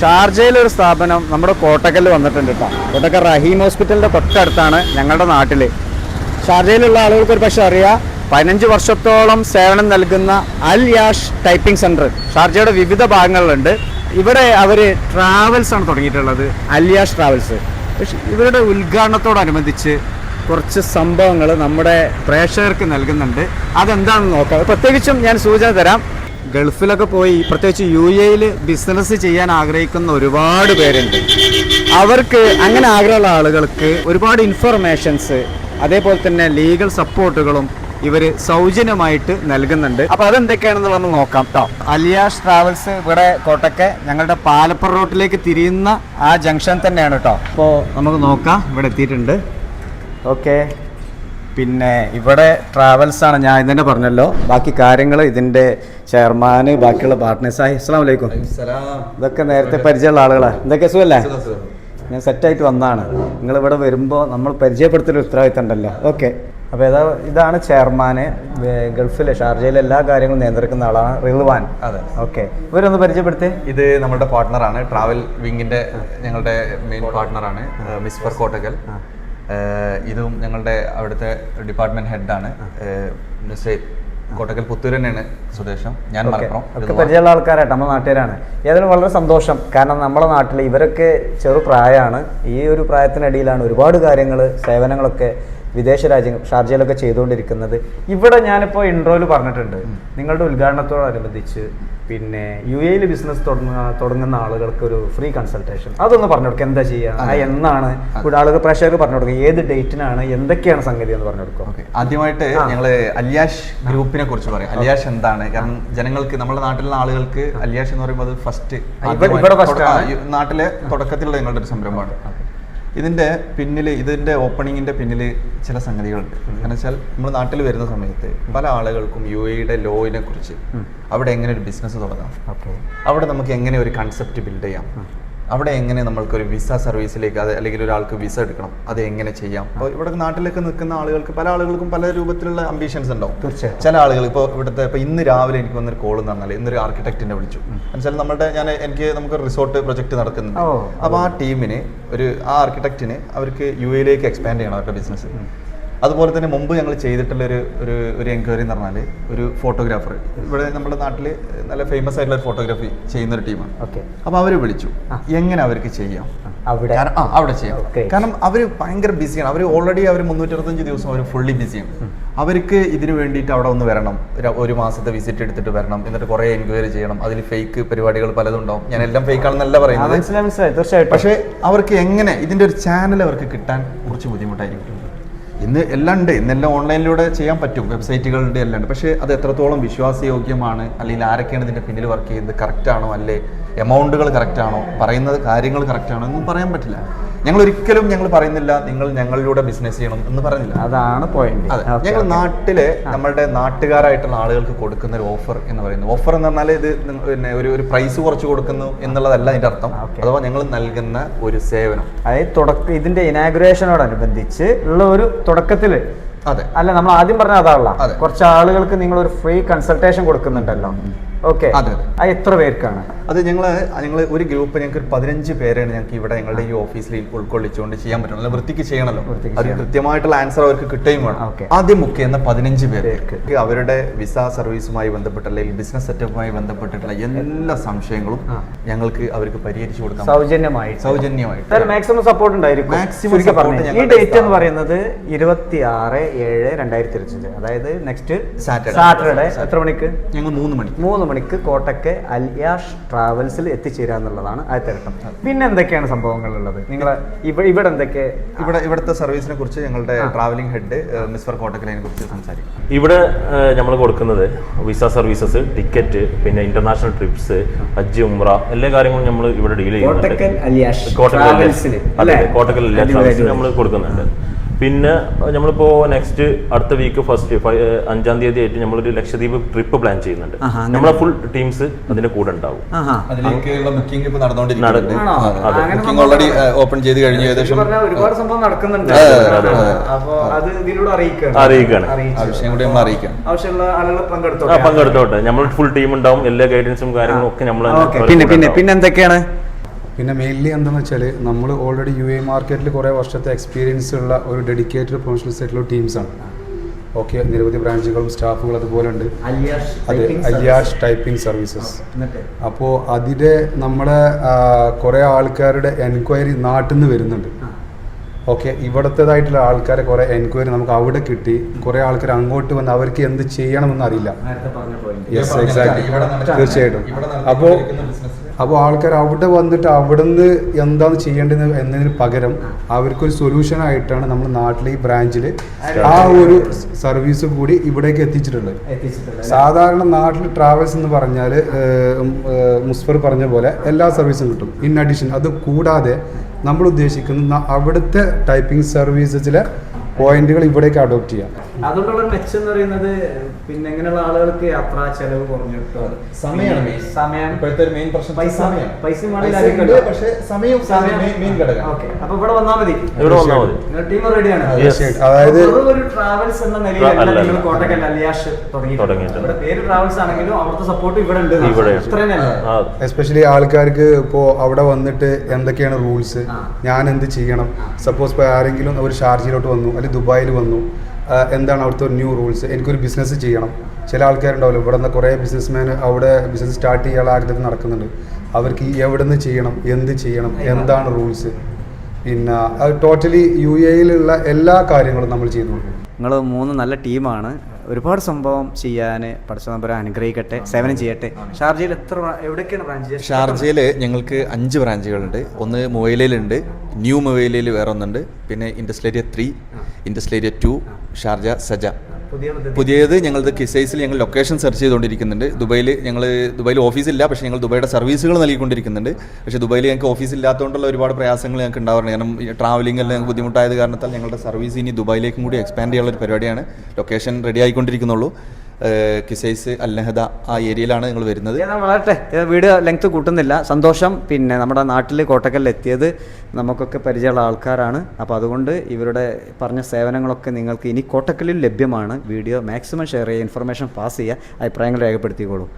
ഷാർജയിലെ ഒരു സ്ഥാപനം നമ്മുടെ കോട്ടക്കൽ വന്നിട്ടുണ്ട് കേട്ടോ കോട്ടക്കൽ റഹീം ഹോസ്പിറ്റലിന്റെ തൊട്ടടുത്താണ് ഞങ്ങളുടെ നാട്ടിൽ ഷാർജയിലുള്ള ആളുകൾക്ക് ഒരു പക്ഷേ അറിയാം പതിനഞ്ച് വർഷത്തോളം സേവനം നൽകുന്ന അൽ യാഷ് ടൈപ്പിംഗ് സെന്റർ ഷാർജയുടെ വിവിധ ഭാഗങ്ങളിലുണ്ട്. ഇവിടെ അവർ ട്രാവൽസ് ആണ് തുടങ്ങിയിട്ടുള്ളത് അൽ യാഷ് ട്രാവൽസ്. പക്ഷേ ഇവരുടെ ഉദ്ഘാടനത്തോടനുബന്ധിച്ച് കുറച്ച് സംഭവങ്ങൾ നമ്മുടെ പ്രേക്ഷകർക്ക് നൽകുന്നുണ്ട്. അതെന്താണെന്ന് നോക്കാം. പ്രത്യേകിച്ചും ഞാൻ സൂചന തരാം. ഗൾഫിലൊക്കെ പോയി പ്രത്യേകിച്ച് യു എയിൽ ബിസിനസ് ചെയ്യാൻ ആഗ്രഹിക്കുന്ന ഒരുപാട് പേരുണ്ട്. അവർക്ക് അങ്ങനെ ആഗ്രഹമുള്ള ആളുകൾക്ക് ഒരുപാട് ഇൻഫർമേഷൻസ് അതേപോലെ തന്നെ ലീഗൽ സപ്പോർട്ടുകളും ഇവർ സൗജന്യമായിട്ട് നൽകുന്നുണ്ട്. അപ്പൊ അതെന്തൊക്കെയാണെന്നുള്ളത് നോക്കാം കേട്ടോ അലിയാസ് ട്രാവൽസ് ഇവിടെ കോട്ടക്കെ ഞങ്ങളുടെ പാലപ്പുറ റോട്ടിലേക്ക് തിരിയുന്ന ആ ജംഗ്ഷൻ തന്നെയാണ് കേട്ടോ അപ്പോൾ നമുക്ക് നോക്കാം ഇവിടെ എത്തിയിട്ടുണ്ട്. ഓക്കെ. പിന്നെ ഇവിടെ ട്രാവൽസാണ് ആണ് ഞാൻ ഇതന്നെ പറഞ്ഞല്ലോ. ബാക്കി കാര്യങ്ങൾ ഇതിന്റെ ചെയർമാൻ ബാക്കിയുള്ള പാർട്ട്നേഴ്സ് ആയി അസ്സാം വലൈക്കും ഇതൊക്കെ നേരത്തെ പരിചയമുള്ള ആളുകളാണ് എന്തൊക്കെ സുഖല്ലേ? ഞാൻ സെറ്റായിട്ട് വന്നതാണ് നിങ്ങൾ ഇവിടെ വരുമ്പോൾ നമ്മൾ പരിചയപ്പെടുത്തുന്ന ഉത്തരവാദിത്തം ഉണ്ടല്ലോ. ഓക്കെ അപ്പോൾ ഏതാ ഇതാണ് ചെയർമാന് ഗൾഫിലെ ഷാർജയിലെ എല്ലാ കാര്യങ്ങളും നിയന്ത്രിക്കുന്ന ആളാണ് റിൽവാൻ. അതെ. ഓക്കെ ഇവരൊന്ന് പരിചയപ്പെടുത്തി. ഇത് നമ്മുടെ പാർട്ട്ണറാണ് ട്രാവൽ വിങ്ങിന്റെ ഞങ്ങളുടെ മെയിൻ പാർട്ട്ണറാണ് മിസ്ഫർ കോട്ടകൽ ഇതും ഞങ്ങളുടെ അവിടുത്തെ ഡിപ്പാർട്ട്മെന്റ് ഹെഡാണ് കോട്ടക്കൽ പുത്തൂർ തന്നെയാണ് സ്വദേശം ഞാൻ മലപ്പുറം പരിചയമുള്ള ആൾക്കാരായിട്ട് നമ്മൾ നാട്ടുകാരാണ്. ഏതായാലും വളരെ സന്തോഷം. കാരണം നമ്മുടെ നാട്ടിൽ ഇവരൊക്കെ ചെറു പ്രായമാണ്. ഈ ഒരു പ്രായത്തിനിടയിലാണ് ഒരുപാട് കാര്യങ്ങൾ സേവനങ്ങളൊക്കെ വിദേശ രാജ്യങ്ങൾ ഷാർജയിലൊക്കെ ചെയ്തുകൊണ്ടിരിക്കുന്നത്. ഇവിടെ ഞാനിപ്പോൾ ഇൻട്രോയിൽ പറഞ്ഞിട്ടുണ്ട്. നിങ്ങളുടെ ഉദ്ഘാടനത്തോടനുബന്ധിച്ച് പിന്നെ യു എയിൽ ബിസിനസ് തുടങ്ങുന്ന ആളുകൾക്ക് ഒരു ഫ്രീ കൺസൾട്ടേഷൻ അതൊന്ന് പറഞ്ഞു കൊടുക്കുക എന്താ ചെയ്യുക എന്നാണ് ഇവിടെ ആളുകൾ പറഞ്ഞു കൊടുക്കുക. ഏത് ഡേറ്റിനാണ് എന്തൊക്കെയാണ് സംഗതി എന്ന് പറഞ്ഞു കൊടുക്കുക. ഓക്കെ. ആദ്യമായിട്ട് ഞങ്ങൾ അല്യാഷ് ഗ്രൂപ്പിനെ കുറിച്ച് പറയാം. അലിയാഷ് എന്താണ്? കാരണം ജനങ്ങൾക്ക് നമ്മുടെ നാട്ടിലുള്ള ആളുകൾക്ക് അല്യാഷ് എന്ന് പറയുമ്പോൾ ഫസ്റ്റ്. നാട്ടിലെ തുടക്കത്തിലുള്ള ഞങ്ങളുടെ ഒരു സംരംഭമാണ്. ഇതിന്റെ പിന്നിൽ ഇതിന്റെ ഓപ്പണിങ്ങിന്റെ പിന്നിൽ ചില സംഗതികളുണ്ട്. എന്ന് വെച്ചാൽ നമ്മൾ നാട്ടിൽ വരുന്ന സമയത്ത് പല ആളുകൾക്കും യു എയുടെ ലോയിനെ കുറിച്ച് അവിടെ എങ്ങനെ ഒരു ബിസിനസ് തുടങ്ങാം? അവിടെ നമുക്ക് എങ്ങനെ ഒരു കൺസെപ്റ്റ് ബിൽഡ് ചെയ്യാം? അവിടെ എങ്ങനെ നമ്മൾക്കൊരു വിസ സർവീസിലേക്ക് അത് അല്ലെങ്കിൽ ഒരാൾക്ക് വിസ എടുക്കണം? അത് എങ്ങനെ ചെയ്യാം? അപ്പോൾ ഇവിടെ നാട്ടിലൊക്കെ നിൽക്കുന്ന ആളുകൾക്ക് പല ആളുകൾക്കും പല രൂപത്തിലുള്ള അംബീഷൻസ് ഉണ്ടാവും. തീർച്ചയായും. ചില ആളുകൾ ഇപ്പോൾ ഇവിടുത്തെ ഇപ്പോൾ ഇന്ന് രാവിലെ എനിക്ക് വന്നൊരു കോൾ എന്ന് പറഞ്ഞാൽ ഇന്നൊരു ആർക്കിടെക്റ്റിനെ വിളിച്ചു. എന്നുവെച്ചാൽ നമ്മുടെ ഞാൻ എനിക്ക് നമുക്ക് റിസോർട്ട് പ്രൊജക്ട് നടക്കുന്നുണ്ട്. അപ്പോൾ ആ ടീമിന് ഒരു ആ ആർക്കിടെക്റ്റിന് അവർക്ക് യു എയിലേക്ക് എക്സ്പാൻഡ് ചെയ്യണം അവരുടെ ബിസിനസ് അതുപോലെ തന്നെ മുമ്പ് ഞങ്ങൾ ചെയ്തിട്ടുള്ള ഒരു ഒരു ഒരു എൻക്വയറി എന്ന് പറഞ്ഞാൽ ഒരു ഫോട്ടോഗ്രാഫർ ഇവിടെ നമ്മുടെ നാട്ടിൽ നല്ല ഫേമസ് ആയിട്ടുള്ള ഒരു ഫോട്ടോഗ്രാഫി ചെയ്യുന്ന ഒരു ടീമാണ്. ഓക്കെ. അപ്പോൾ അവർ വിളിച്ചു എങ്ങനെ അവർക്ക് ചെയ്യാം? അവിടെ. ആ അവിടെ ചെയ്യാം. കാരണം അവർ ഭയങ്കര ബിസിയാണ് അവർ ഓൾറെഡി അവർ മുന്നൂറ്ററുപത്തഞ്ച് ദിവസം അവർ ഫുള്ളി ബിസിയാണ് അവർക്ക് ഇതിന് വേണ്ടിയിട്ട് അവിടെ ഒന്ന് വരണം. ഒരു- മാസത്തെ വിസിറ്റ് എടുത്തിട്ട് വരണം. എന്നിട്ട് കുറേ എൻക്വയറി ചെയ്യണം. അതിൽ ഫേക്ക് പരിപാടികൾ പലതും ഉണ്ടാവും. ഞാൻ എല്ലാം ഫേക്ക് ആണെന്നല്ല പറയുന്നത്. പക്ഷേ അവർക്ക് എങ്ങനെ ഇതിന്റെ ഒരു ചാനൽ അവർക്ക് കിട്ടാൻ കുറച്ച് ബുദ്ധിമുട്ടായിരിക്കും. ഇന്ന് എല്ലാം ഉണ്ട്. ഇന്നെല്ലാം ഓൺലൈനിലൂടെ ചെയ്യാൻ പറ്റും. വെബ്സൈറ്റുകളുടെ എല്ലാം ഉണ്ട്. പക്ഷേ അത് എത്രത്തോളം വിശ്വാസയോഗ്യമാണ് അല്ലെങ്കിൽ ആരൊക്കെയാണ് ഇതിന്റെ പിന്നിൽ വർക്ക് ചെയ്യുന്നത് കറക്റ്റ് ആണോ അല്ലേ? എമൗണ്ടുകൾ കറക്റ്റ് ആണോ? പറയുന്നത് കാര്യങ്ങൾ കറക്റ്റ് ആണോ? എന്നും പറയാൻ പറ്റില്ല. ഞങ്ങൾ ഒരിക്കലും ഞങ്ങൾ പറയുന്നില്ല നിങ്ങൾ ഞങ്ങളിലൂടെ ബിസിനസ് ചെയ്യണം എന്ന് പറഞ്ഞില്ല. അതാണ് പോയിന്റ് അതെ. ഞങ്ങൾ നാട്ടിലെ നമ്മളുടെ നാട്ടുകാരായിട്ടുള്ള ആളുകൾക്ക് കൊടുക്കുന്ന ഒരു ഓഫർ എന്ന് പറയുന്നത്. ഓഫർ എന്ന് പറഞ്ഞാൽ ഇത് പിന്നെ ഒരു ഒരു പ്രൈസ് കുറച്ച് കൊടുക്കുന്നു എന്നുള്ളതല്ല അതിന്റെ അർത്ഥം. അഥവാ ഞങ്ങൾ നൽകുന്ന ഒരു സേവനം. അതായത് തുടക്ക ഇതിന്റെ ഇനാഗുറേഷനോടനുബന്ധിച്ച് ഉള്ള ഒരു തുടക്കത്തിൽ. അതെ. അല്ല നമ്മൾ ആദ്യം പറഞ്ഞ അതാണല്ല അതെ. കുറച്ച് ആളുകൾക്ക് നിങ്ങൾ ഒരു ഫ്രീ കൺസൾട്ടേഷൻ കൊടുക്കുന്നുണ്ടല്ലോ ഓക്കെ. അത് എത്ര പേർക്കാണ്? അത് ഞങ്ങൾ ഞങ്ങൾ ഒരു ഗ്രൂപ്പ് ഞങ്ങൾക്ക് ഒരു പതിനഞ്ച് പേരാണ് ഞങ്ങൾക്ക് ഇവിടെ ഞങ്ങളുടെ ഈ ഓഫീസിൽ ഉൾക്കൊള്ളിച്ചുകൊണ്ട് ചെയ്യാൻ പറ്റണം നല്ല വൃത്തിക്ക് ചെയ്യണമല്ലോ അത് കൃത്യമായിട്ടുള്ള ആൻസർ അവർക്ക് കിട്ടുകയും വേണം. ആദ്യം ബുക്ക് ചെയ്യുന്ന പതിനഞ്ച് പേർക്ക്. അവരുടെ വിസ സർവീസുമായി ബന്ധപ്പെട്ട അല്ലെങ്കിൽ ബിസിനസ് സെറ്റപ്പുമായി ബന്ധപ്പെട്ടിട്ടുള്ള എല്ലാ സംശയങ്ങളും ഞങ്ങൾക്ക് അവർക്ക് പരിഹരിച്ചു കൊടുക്കാം സൗജന്യമായി സൗജന്യമായിട്ട്. മാക്സിമം സപ്പോർട്ട് ഉണ്ടായിരിക്കും. മാക്സിമം ഈ ഡേറ്റ് എന്ന് പറയുന്നത് ഇരുപത്തി ആറ് ഏഴ് രണ്ടായിരത്തി ഇരുപത്തഞ്ച് അതായത് നെക്സ്റ്റ് സാറ്റർഡേ സാറ്റർഡേ എത്ര മണിക്ക്? ഞങ്ങൾ മൂന്ന് മണി മൂന്ന് മണിക്ക് കോട്ടക്ക് അൽയാഷ് ട്രാവൽസിൽ എത്തിച്ചേരുക എന്നുള്ളതാണ് ആദ്യത്തെ ഘട്ടം പിന്നെ എന്തൊക്കെയാണ് സംഭവങ്ങൾ ഉള്ളത് നിങ്ങൾ ഇവിടെ എന്തൊക്കെ? ഇവിടെ ഇവിടുത്തെ സർവീസിനെ കുറിച്ച് ഞങ്ങളുടെ ട്രാവലിംഗ് ഹെഡ് മിസ്ഫർ കോട്ടക്കലിനെ കുറിച്ച് സംസാരിക്കും. ഇവിടെ നമ്മൾ കൊടുക്കുന്നത് വിസ സർവീസസ് ടിക്കറ്റ് പിന്നെ ഇന്റർനാഷണൽ ട്രിപ്സ് ഹജ്ജ് ഉംറ എല്ലാ കാര്യങ്ങളും നമ്മൾ ഇവിടെ ഡീൽ ചെയ്യുന്നുണ്ട്. കോട്ടക്കൽ കോട്ടക്കൽ നമ്മൾ കൊടുക്കുന്നുണ്ട്. പിന്നെ നമ്മളിപ്പോ നെക്സ്റ്റ് അടുത്ത വീക്ക് ഫസ്റ്റ് അഞ്ചാം തീയതി ആയിട്ട് നമ്മളൊരു ലക്ഷദ്വീപ് ട്രിപ്പ് പ്ലാൻ ചെയ്യുന്നുണ്ട്. നമ്മളെ ഫുൾ ടീംസ് അതിന്റെ കൂടെ ഉണ്ടാവും. അതിലേക്കുള്ള ബുക്കിംഗ് ഇപ്പൊ. ബുക്കിംഗ് ഓൾറെഡി ഓപ്പൺ ചെയ്ത് കഴിഞ്ഞു ഏകദേശം ഒരുപാട് സംഭവം നടക്കുന്നുണ്ട്. അതെ, അതെ, ഇതിലൂടെ അറിയിക്കണം അറിയിക്കുകയാണ്. ആ കൂടി നമ്മൾ അറിയിക്കാം. ആവശ്യമുള്ള ആളുകൾ പങ്കെടുത്തോട്ടെ? പങ്കെടുത്തോട്ടെ. നമ്മൾ ഫുൾ ടീം ഉണ്ടാവും. എല്ലാ ഗൈഡൻസും കാര്യങ്ങളും ഒക്കെ നമ്മൾ ഓക്കെ. പിന്നെ പിന്നെ പിന്നെ എന്തൊക്കെയാണ്? പിന്നെ മെയിൻലി എന്താണെന്ന് വെച്ചാൽ നമ്മൾ ഓൾറെഡി യു എ മാർക്കറ്റിൽ കുറേ വർഷത്തെ എക്സ്പീരിയൻസ് ഉള്ള ഒരു ഡെഡിക്കേറ്റഡ് പ്രൊഫഷണൽ സെറ്റിലുള്ള ടീംസാണ് ഓക്കെ നിരവധി ബ്രാഞ്ചുകളും സ്റ്റാഫുകളും അതുപോലെ ഉണ്ട്. അതെ അലിയാഷ് ടൈപ്പിംഗ് സർവീസസ് അപ്പോൾ അതിന്റെ നമ്മുടെ കുറേ ആൾക്കാരുടെ എൻക്വയറി നാട്ടിൽ നിന്ന് വരുന്നുണ്ട്. ഓക്കെ ഇവിടത്തേതായിട്ടുള്ള ആൾക്കാരെ കുറേ എൻക്വയറി നമുക്ക് അവിടെ കിട്ടി. കുറേ ആൾക്കാർ അങ്ങോട്ട് വന്ന് അവർക്ക് എന്ത് ചെയ്യണമെന്ന് അറിയില്ല. യെസ് എക്സാക്ട് തീർച്ചയായിട്ടും. അപ്പോൾ അപ്പോൾ ആൾക്കാർ അവിടെ വന്നിട്ട് അവിടുന്ന് എന്താണ് ചെയ്യേണ്ടത് എന്നതിന് പകരം അവർക്കൊരു സൊല്യൂഷൻ ആയിട്ടാണ് നമ്മൾ നാട്ടിലെ ഈ ബ്രാഞ്ചിൽ ആ ഒരു സർവീസ് കൂടി ഇവിടേക്ക് എത്തിച്ചിട്ടുള്ളത്. സാധാരണ നാട്ടിൽ ട്രാവൽസ് എന്ന് പറഞ്ഞാൽ മുസ്ഫർ പറഞ്ഞ പോലെ എല്ലാ സർവീസും കിട്ടും. ഇൻ അഡീഷൻ അത് കൂടാതെ നമ്മൾ ഉദ്ദേശിക്കുന്ന അവിടുത്തെ ടൈപ്പിംഗ് സർവീസസിലെ പോയിന്റുകൾ ഇവിടേക്ക് അഡോപ്റ്റ് ചെയ്യാം. അതുകൊണ്ടുള്ള മെച്ചം എന്ന് പറയുന്നത് പിന്നെ ഇങ്ങനെയുള്ള ആളുകൾക്ക് യാത്ര ചെലവ് കുറഞ്ഞു സമയമാണ്. സമയം. ഇപ്പോഴത്തെ ഒരു മെയിൻ പ്രശ്നം പൈസ പൈസ പക്ഷേ സമയം. മെയിൻ ഘടകം. ഓക്കെ. അപ്പൊ ഇവിടെ വന്നാൽ മതി. ഇവിടെ വന്നാൽ മതി. ടീം റെഡിയാണ് അതായത് ഒരു ട്രാവൽസ് എന്ന നിലയിലല്ല നിങ്ങൾ കോട്ടക്കൽ അലിയാഷ് തുടങ്ങി. ഇവിടെ പേര് ട്രാവൽസ് ആണെങ്കിലും അവിടുത്തെ സപ്പോർട്ട് ഇവിടെ ഉണ്ട്. ഇത്രയും എസ്പെഷ്യലി ആൾക്കാർക്ക് ഇപ്പോ അവിടെ വന്നിട്ട് എന്തൊക്കെയാണ് റൂൾസ് ഞാൻ എന്ത് ചെയ്യണം? സപ്പോസ് ആരെങ്കിലും ഒരു ഷാർജയിലോട്ട് വന്നു അല്ലെങ്കിൽ ദുബായിൽ വന്നു. എന്താണ് അവിടുത്തെ ഒരു ന്യൂ റൂൾസ് എനിക്കൊരു ബിസിനസ് ചെയ്യണം. ചില ആൾക്കാരുണ്ടാവില്ല? ഇവിടെ നിന്ന് കുറേ ബിസിനസ്മാൻ അവിടെ ബിസിനസ് സ്റ്റാർട്ട് ചെയ്യാനുള്ള ആഗ്രഹത്തിൽ നടക്കുന്നുണ്ട്. അവർക്ക് എവിടെ നിന്ന് ചെയ്യണം? എന്ത് ചെയ്യണം? എന്താണ് റൂൾസ് പിന്നെ ടോട്ടലി യു എയിലുള്ള എല്ലാ കാര്യങ്ങളും നമ്മൾ ചെയ്തു കൊടുക്കും നിങ്ങൾ മൂന്ന് നല്ല ടീമാണ്. ഒരുപാട് സംഭവം ചെയ്യാൻ പഠിച്ച നമ്പർ അനുഗ്രഹിക്കട്ടെ സേവനം ചെയ്യട്ടെ. ഷാർജയിൽ എത്ര എവിടെയൊക്കെയാണ് ബ്രാഞ്ച് ഷാർജയിൽ ഞങ്ങൾക്ക് അഞ്ച് ബ്രാഞ്ചുകളുണ്ട്. ഒന്ന് മൊബൈലയിലുണ്ട് ന്യൂ മൊബൈലയിൽ വേറെ ഒന്നുണ്ട് പിന്നെ industrial area three industrial area two Sharjah സജ. പുതിയത് ഞങ്ങളുടെ കിസൈസിൽ ഞങ്ങൾ ലൊക്കേഷൻ സെർച്ച് ചെയ്തുകൊണ്ടിരിക്കുന്നുണ്ട്. ദുബൈയിൽ ഞങ്ങൾ ദുബൈയിൽ ഓഫീസില്ല പക്ഷേ ഞങ്ങൾ ദുബൈയുടെ സർവീസുകൾ നൽകിക്കൊണ്ടിരിക്കുന്നുണ്ട്. പക്ഷേ ദുബൈയിൽ ഞങ്ങൾക്ക് ഓഫീസ് ഇല്ലാത്തതുകൊണ്ടുള്ള ഒരുപാട് പ്രയാസങ്ങൾ ഞങ്ങൾക്ക് ഉണ്ടാവാറുണ്ട്. കാരണം ട്രാവലിംഗ് എല്ലാം ഞങ്ങൾക്ക് ബുദ്ധിമുട്ടായത് കാരണത്താൽ ഞങ്ങളുടെ സർവീസ് ഇനി ദുബായിലേക്കും കൂടി എക്സ്പാൻഡ് ചെയ്യാനുള്ള ഒരു പരിപാടിയാണ്. ലൊക്കേഷൻ റെഡി ആയിക്കൊണ്ടിരിക്കുന്നുള്ളൂ. കിസൈസ് അൽനഹദ ആ ഏരിയയിലാണ് നിങ്ങൾ വരുന്നത്. വളരട്ടെ വീട് ലെങ്ത് കൂട്ടുന്നില്ല. സന്തോഷം. പിന്നെ നമ്മുടെ നാട്ടിൽ കോട്ടക്കലിൽ എത്തിയത് നമുക്കൊക്കെ പരിചയമുള്ള ആൾക്കാരാണ്. അപ്പോൾ അതുകൊണ്ട് ഇവരുടെ പറഞ്ഞ സേവനങ്ങളൊക്കെ നിങ്ങൾക്ക് ഇനി കോട്ടക്കല്ലിൽ ലഭ്യമാണ്. വീഡിയോ മാക്സിമം ഷെയർ ചെയ്യുക ഇൻഫർമേഷൻ പാസ് ചെയ്യുക അഭിപ്രായങ്ങൾ രേഖപ്പെടുത്തിക്കോളൂ.